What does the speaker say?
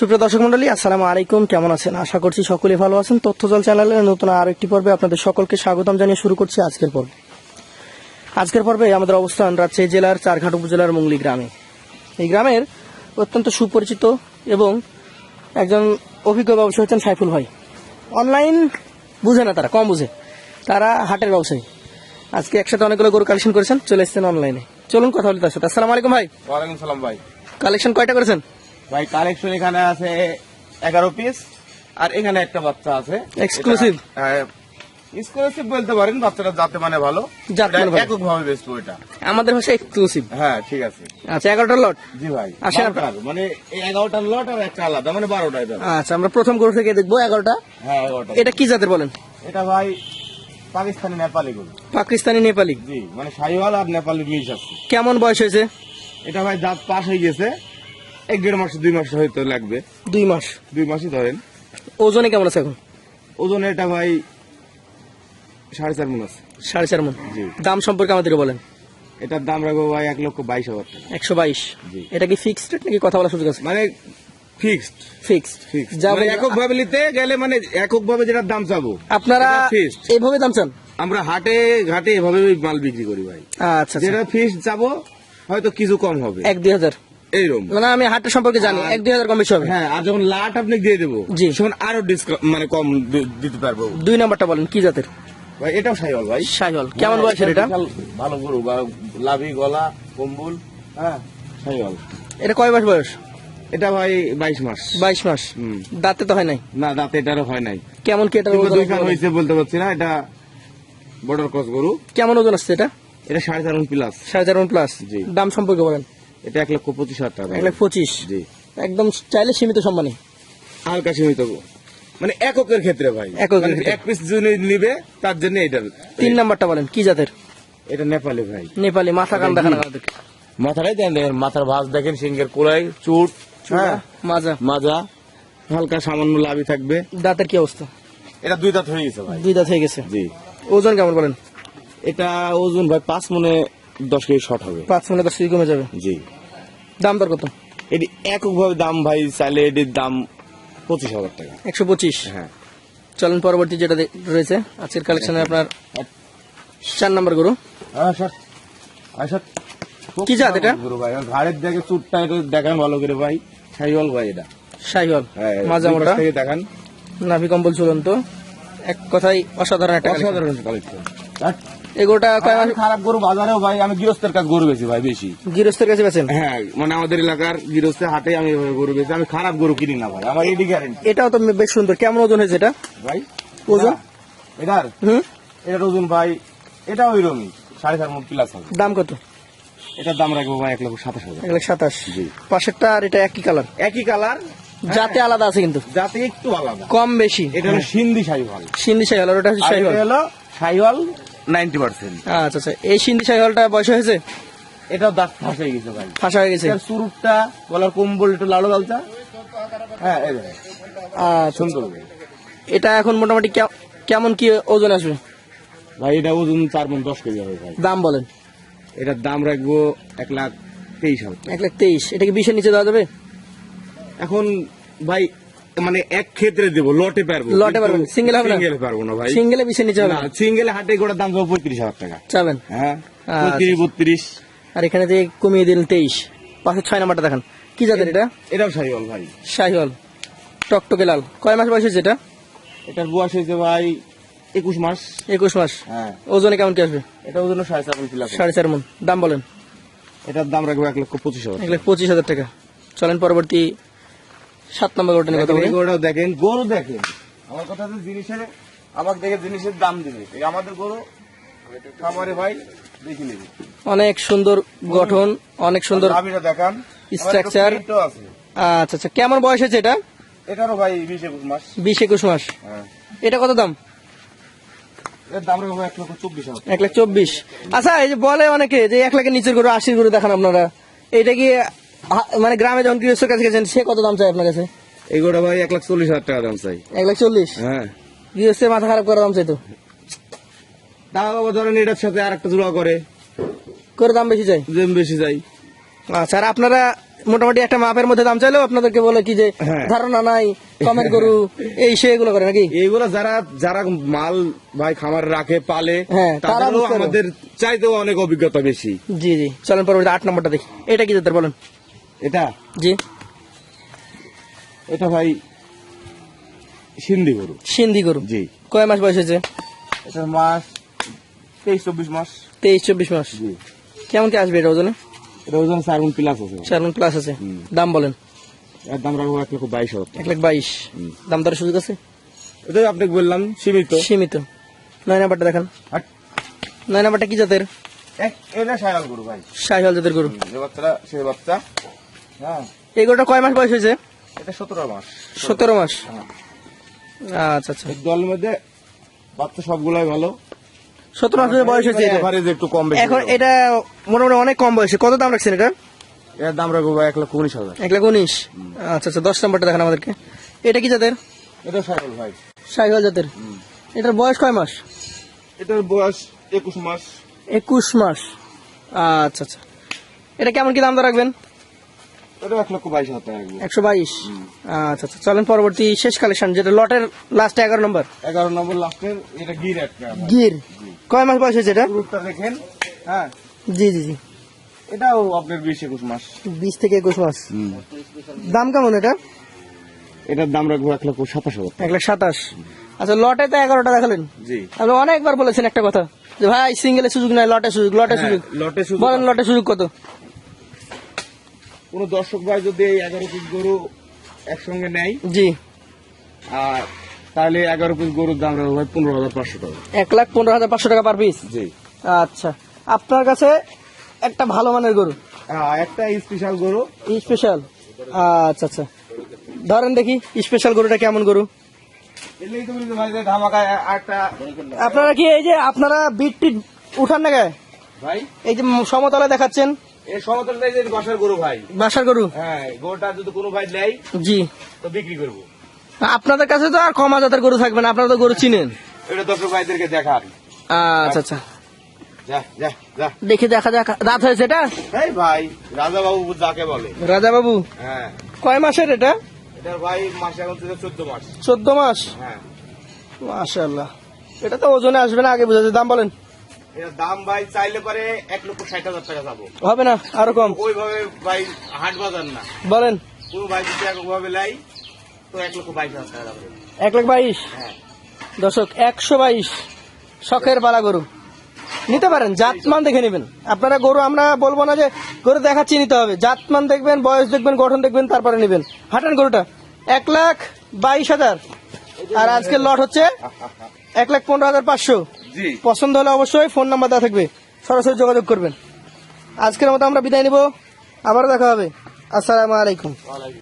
সুপ্রিয় দর্শক মন্ডলী আসসালামু আলাইকুম। কেমন আছেন? আশা করছি সকলে ভালো আছেন। তথ্যজল চ্যানেলের নতুন আর একটি পর্বে আপনাদের সকলকে স্বাগতম জানিয়ে শুরু করছি আজকের পর্ব। আজকের পর্বে আমাদের অবস্থান রাজশাহী জেলার চারঘাট উপজেলার মুংলি গ্রামে। এই গ্রামের অত্যন্ত সুপরিচিত এবং একজন অভিজ্ঞ ব্যবসায়ী হচ্ছেন সাইফুল ভাই। অনলাইন বুঝে না তারা কম বুঝে। তারা হাটের ব্যবসায়ী। আজকে একসাথে অনেকগুলো গরু কালেকশন করেছেন চলে এসেছেন অনলাইনে। চলুন কথা বলি তার সাথে। আসসালামু আলাইকুম ভাই। ওয়ালাইকুম সালাম ভাই। কালেকশন কয়টা করেছেন? ভাই কালেকশন এখানে আছে এগারো পিস আর এখানে একটা বাচ্চা আছে। Exclusive? এক্সক্লুসিভ বলতে পারেন বাচ্চাটা যাতে মানে ভালো। মানে। একক ভাবে আমাদের এক্সক্লুসিভ হ্যাঁ ঠিক আছে। আচ্ছা এগারোটা লট জি ভাই আসেন বারোটার, মানে লট আর একটা আলাদা মানে বারোটা আচ্ছা আমরা প্রথম গরু থেকে দেখব এগারোটা। হ্যাঁ এগারোটা। এটা কি জাতের বলেন? এটা ভাই পাকিস্তানি নেপালি গরু। পাকিস্তানি নেপালি। জি মানে শাহিওয়াল আর নেপালি মিক্স আছে। কেমন বয়স হয়েছে? এটা ভাই জাত পাস হয়ে গেছে। এক দেড় মাস দুই মাস হয়তো লাগবে। দুই মাস। দুই মাসই ধরেন। ওজনে কেমন আছে এখন? ওজন এটা ভাই সাড়ে চার মন আছে। সাড়ে চার মন। জি। দাম সম্পর্কে আমাদেরকে বলেন। এটার দাম রাখব ভাই এক লক্ষ বাইশ হাজার টাকা। একশো বাইশ। জি। এটা কি ফিক্সড রেট নাকি কথা বলার সুযোগ আছে? মানে ফিক্সড ফিক্সড ফিক্সড মানে একক ভাবে নিতে গেলে মানে একক ভাবে যেটা দাম চাবো আপনারা fixed। দাম চান? আমরা হাটে ঘাটে এভাবে মাল বিক্রি করি ভাই। আচ্ছা আচ্ছা। যেটা ফিক্সড চাবো হয়তো কিছু কম হবে। এক দুই হাজার। এইরকম। মানে আমি হাটের সম্পর্কে জানি এক দুই হাজার কম বেশি হবে। হ্যাঁ আর যখন লাট আপনি দিয়ে দেবো জি। তখন আরও ডিসকাউন্ট মানে কম দিতে পারব। দুই নাম্বারটা বলেন কি জাতের? ভাই এটাও সাইওয়াল ভাই। সাইহল কেমন বয়সের এটা? ভালো গরু বা লাভি গলা কম্বল হ্যাঁ সাইওয়াল। এটা কয় মাস বয়স? এটা ভাই বাইশ মাস। বাইশ মাস। দাঁতে তো হয় নাই? না দাঁতে এটারও হয় নাই। কেমন কি এটা হয়েছে বলতে পারছি না এটা বর্ডার ক্রস গরু। কেমন ওজন আসছে এটা? এটা সাড়ে চার প্লাস সাড়ে চার প্লাস জি। দাম সম্পর্কে বলেন। এটা এক লক্ষ পঁচিশ হাজার টাকা। এক লাখ পঁচিশ? জি। একদম চাইলে সীমিত সম্মানী। হালকা সীমিত। মানে এককের ক্ষেত্রে ভাই। এককের মানে এক পিস যদি নিবে তার জন্য এটা তিন নাম্বারটা বলেন কি জাতের? এটা নেপালি ভাই। নেপালি মাথা কান দেখানো মাথাটাই দেন দেখেন মাথার ভাঁজ দেখেন সিংহের কোলাই চুট হ্যাঁ মাজা। মাজা হালকা সামান্য লাভই থাকবে। দাঁতের কি অবস্থা? এটা দুই দাঁত হয়ে গেছে ভাই। দুই দাঁত হয়ে গেছে। জি। ওজন কেমন বলেন? এটা ওজন ভাই পাঁচ মনে দশ কেজি শর্ট হবে। পাঁচ মিনিট দশ কেজি কমে যাবে। জি। দাম দর কত? এটি এককভাবে দাম ভাই চাইলে এটির দাম পঁচিশ হাজার টাকা। একশো পঁচিশ। হ্যাঁ। চলুন পরবর্তী যেটা রয়েছে আজকের কালেকশনে আপনার চার নম্বর গরু। কি জাত এটা? গরু ভাই ঘাড়ের দেখে চুটটা এটা দেখান ভালো করে ভাই। সাইওয়াল ভাই এটা। শাহিওয়াল হ্যাঁ, মাজা মোটা। থেকে দেখান। নাভি কম্বল চুলন্ত এক কথাই অসাধারণ একটা। অসাধারণ কালেকশন এই গরুটা কয় মাস খারাপ গরু বাজারেও ভাই আমি গৃহস্থের কাছে গরু বেশি ভাই বেশি। গৃহস্থের কাছে বেছেন হ্যাঁ মানে আমাদের এলাকার গৃহস্থের হাটে আমি এভাবে গরু বেশি আমি খারাপ গরু কিনি না ভাই আমার এটি গ্যারেন্টি এটাও তো বেশ সুন্দর। কেমন ওজন হয়েছে এটা? ভাই ওজন? এটার? হুম? এটার ওজন ভাই এটা ওই রকমই সাড়ে চার মন প্লাস হবে। দাম কত? এটার দাম রাখব ভাই এক লক্ষ সাতাশ হাজার। এক লাখ সাতাশ। জি। পাশেরটা আর এটা একই কালার একই কালার যাতে আলাদা আছে কিন্তু। যাতে একটু আলাদা। কম বেশি। এটা হলো সিন্ধি শাহিওয়াল সিন্ধি শাহিওয়াল ওটা হচ্ছে শাহিওয়াল শাহিওয়াল নাইনটি পার্সেন্ট। আচ্ছা আচ্ছা। এই সিন্ধি বয়স হয়েছে? দাঁত ফাঁস হয়ে গেছে ভাই। ফাঁসা হয়ে গেছে? এটার সুরুটটা গলার কম্বল একটু লালো লালচা হ্যাঁ আচ্ছা। সুন্দর। এটা এখন মোটামুটি কেমন কি ওজন আসবে? ভাই এটা ওজন চার মন দশ কেজি হবে ভাই। দাম বলেন। এটার দাম রাখব এক লাখ তেইশ টাকা। এক লাখ তেইশ। এটা কি বিশের নিচে দেওয়া যাবে? এখন ভাই মানে এক ক্ষেত্রে দেবো লটে পারব। লটে পারবেন, single হবে? সিঙ্গেল পারব না ভাই। সিঙ্গেলে বিশের নিচে হবে সিঙ্গেল হাটে গোটার দাম যাব পঁয়ত্রিশ হাজার টাকা। চাবেন হ্যাঁ আচ্ছা। পঁয়ত্রিশ বত্রিশ। আর এখানে যে কমিয়ে দিলেন তেইশ পাশে ছয় নাম্বারটা দেখান। কি জাতের এটা? এটাও শাহিওয়াল ভাই। শাহিওয়াল। টকটকে লাল। কয় মাস বয়স হয়েছে এটা? এটার বয়স হয়েছে ভাই একুশ মাস। একুশ মাস। হ্যাঁ। ওজনে কেমন কি আসবে? এটা ওজন সাড়ে চার প্লাস সাড়ে চার মন। দাম বলেন। এটার দাম রাখব এক লক্ষ পঁচিশ হাজার এক লাখ পঁচিশ হাজার টাকা। চলেন পরবর্তী সাত নম্বর গরুটা নিয়ে কথা বলি। গরুটাও দেখেন গরু দেখেন। আমার কথা হচ্ছে জিনিসের আমাকে দেখে জিনিসের দাম দিবে। এই আমাদের গরু খামারে ভাই দেখি নেবে। অনেক সুন্দর গঠন অনেক সুন্দর গাভীটা দেখান। তো আছে। আচ্ছা আচ্ছা কেমন বয়স হয়েছে এটা? এটারও ভাই বিশ একুশ মাস। বিশ একুশ মাস। হ্যাঁ। এটা কত দাম? এক লাখ চব্বিশ। আচ্ছা এই যে বলে অনেকে যে এক লাখের নিচের গরু আশির গরু দেখান আপনারা। এটা কি মানে গ্রামে যখন গৃহস্থর কাছে গেছেন সে কত দাম চাই আপনার কাছে? গরুটা ভাই এক লাখ চল্লিশ হাজার টাকা দাম চাই। এক লাখ চল্লিশ? হ্যাঁ। গৃহস্থের মাথা খারাপ করার দাম চাই তো? দাম বাবা ধরেন এটার সাথে আর একটা জোড়া করে। করে দাম বেশি চাই? দাম বেশি যাই আচ্ছা আর আপনারা মোটামুটি একটা মাপের মধ্যে দাম চাইলেও আপনাদেরকে বলে কি যে হ্যাঁ। ধারণা নাই কমেন্ট গরু এই সে এগুলো করে নাকি? এইগুলো যারা যারা মাল ভাই খামার রাখে পালে হ্যাঁ, তারা তাদেরও আমাদের চাইতেও অনেক অভিজ্ঞতা বেশি। জি জি চলেন পরবর্তী আট নম্বরটা দেখি। এটা কি জাতের বলেন? এটা? জি। এটা ভাই সিন্ধি গরু। সিন্ধি গরু। জি। কয় মাস বয়স হয়েছে? এটা মাস তেইশ চব্বিশ মাস। তেইশ চব্বিশ মাস। জি। কেমন কি আসবে এটা ওজনে? এটা ওজন চার প্লাস আছে চার মন প্লাস আছে। দাম বলেন। এর দাম রাখব এক লক্ষ বাইশ হাজার এক লাখ বাইশ। দাম দরের সুযোগ আছে? এটাই আপনাকে বললাম সীমিত। সীমিত। নয় নাম্বারটা দেখান। নয় নাম্বারটা কি জাতের? এটা সায়াল গরু ভাই। শাহিওয়াল জাতের গরু। যে বাচ্চাটা সে বাচ্চা। এই গরুটা কয় মাস বয়স হয়েছে? এটা সতেরো মাস। সতেরো মাস। হ্যাঁ। আচ্ছা আচ্ছা। দলের মধ্যে বাচ্চা সবগুলাই ভালো। সতেরো মাস বয়স হয়েছে একটু কম এখন। এটা মোটামুটি অনেক কম বয়সে। কত দাম রাখছেন এটা? এর দাম রাখব এক লক্ষ উনিশ হাজার। এক লাখ উনিশ। আচ্ছা আচ্ছা দশ নম্বরটা দেখান আমাদেরকে। এটা কি জাতের? এটা সাইকেল ভাই। শাহিওয়াল জাতের। এটার বয়স কয় মাস? এটার বয়স একুশ মাস। একুশ মাস। আচ্ছা আচ্ছা। এটা কেমন কি দাম দর রাখবেন? একশো বাইশ? আচ্ছা আচ্ছা। চলেন পরবর্তী শেষ কালেকশন যেটা লটের লাস্ট এগারো নম্বর। এগারো নম্বর লাস্টের এটা গির গির? কয় মাস বয়স হয়েছে এটা? দেখেন হ্যাঁ। জি জি জি। এটাও আপনার বিশ একুশ মাস। বিশ থেকে একুশ মাস। দাম কেমন এটা? এটার দাম রাখব এক লক্ষ সাতাশ হাজার এক লাখ সাতাশ। আচ্ছা লটে তো এগারোটা দেখালেন। জি। আপনি অনেকবার বলেছেন একটা কথা যে ভাই সিঙ্গেলে সুযোগ নাই লটে সুযোগ লটে হ্যাঁ, সুযোগ। লটে সুযোগ বলেন লটে সুযোগ কত? কোন দর্শক ভাই যদি এই এগারো পিস গরু একসঙ্গে নেয় জি। আর তাহলে এগারো পিস গরুর দাম ভাই পনেরো হাজার পাঁচশো টাকা। এক লাখ পনেরো হাজার পাঁচশো টাকা পার পিস জি। আচ্ছা। আপনার কাছে একটা ভালো মানের গরু? হ্যাঁ, একটা স্পেশাল গরু। স্পেশাল আচ্ছা আচ্ছা। ধরেন দেখি স্পেশাল গরুটা কেমন গরু? আপনারা কি এই যে আপনারা বিট টিট উঠান না গায়ে? ভাই? এই যে সমতলা দেখাচ্ছেন। যে বাসার গরু ভাই। বাসার গরু? হ্যাঁ গরুটা যদি কোনো ভাই নেয় জি। তো বিক্রি করব। আপনাদের কাছে তো আর কমা জাতের গরু থাকবে না আপনারা তো গরু চিনেন। এটা দর্শক ভাইদেরকে দেখান। আচ্ছা আচ্ছা। দেখে দেখা যাক রাত হয়েছে এটা? ভাই রাজা বাবু যাকে বলে। রাজা বাবু হ্যাঁ। কয় মাসের এটা? এটার ভাই মাস এখন চোদ্দ মাস। চোদ্দ মাস? হ্যাঁ। মাশাল্লাহ এটা তো ওজনে আসবে না আগে বুঝা দাম বলেন। এটার দাম ভাই চাইলে পারে এক লক্ষ ষাট হাজার টাকা যাব। হবে না? আরও কম? ওইভাবে ভাই হাট বাজার না। বলেন। কোনো ভাই যদি একভাবে লাই তো এক লক্ষ বাইশ হাজার টাকা যাবে। এক লাখ বাইশ? হ্যাঁ। দর্শক একশো বাইশ। শখের পালা গরু। নিতে পারেন জাতমান দেখে নেবেন। আপনারা গরু আমরা বলব না যে গরু দেখাচ্ছি নিতে হবে। জাতমান দেখবেন বয়স দেখবেন গঠন দেখবেন তারপরে নেবেন। হাঁটেন গরুটা। এক লাখ বাইশ হাজার। আর আজকে লট হচ্ছে এক লাখ পনেরো হাজার পাঁচশো। পছন্দ হলে অবশ্যই ফোন নাম্বার দেওয়া থাকবে। সরাসরি যোগাযোগ করবেন। আজকের মতো আমরা বিদায় নিব। আবার দেখা হবে। আসসালামু আলাইকুম।